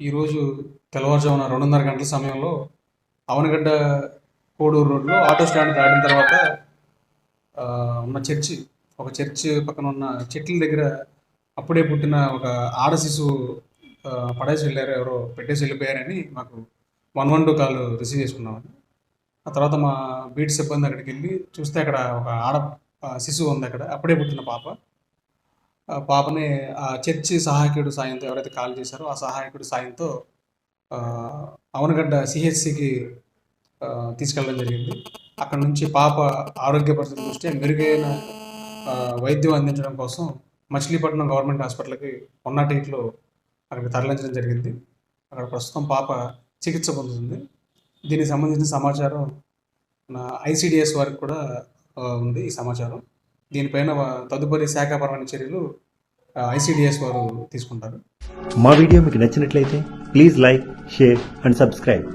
ఈరోజు తెల్లవారుజామున రెండున్నర గంటల సమయంలో అవనగడ్డ కోడూరు రోడ్లో ఆటో స్టాండ్ దాటిన తర్వాత ఉన్న చర్చి ఒక చర్చ్ పక్కన ఉన్న చెట్ల దగ్గర అప్పుడే పుట్టిన ఒక ఆడ శిశువు పడేసి వెళ్ళారు. ఎవరో పెట్టేసి వెళ్ళిపోయారని మాకు one one two call receive చేసుకున్నామని ఆ తర్వాత మా బీట్ సిబ్బంది అక్కడికి వెళ్ళి చూస్తే అక్కడ ఒక ఆడ శిశువు ఉంది అక్కడ. అప్పుడే పుట్టిన పాప. పాపని ఆ చర్చి సహాయకుడు సాయంతో ఎవరైతే కాల్ చేశారో ఆ సహాయకుడు సాయంతో అవనగడ్డ సిహెచ్సికి తీసుకెళ్ళడం జరిగింది. అక్కడ నుంచి పాప ఆరోగ్య పరిస్థితి చూస్తే మెరుగైన వైద్యం అందించడం కోసం మచిలీపట్నం గవర్నమెంట్ హాస్పిటల్కి వన్ నాట్ అక్కడికి తరలించడం జరిగింది. అక్కడ ప్రస్తుతం పాప చికిత్స పొందుతుంది. దీనికి సంబంధించిన సమాచారం నా ఐసిడిఎస్ వారికి కూడా ఉంది ఈ సమాచారం. దీనిపైన తదుపరి శాఖాపరమైన చర్యలు ఐసిడిఎస్ వారు తీసుకుంటారు. మా వీడియో మీకు నచ్చినట్లయితే please like share and subscribe.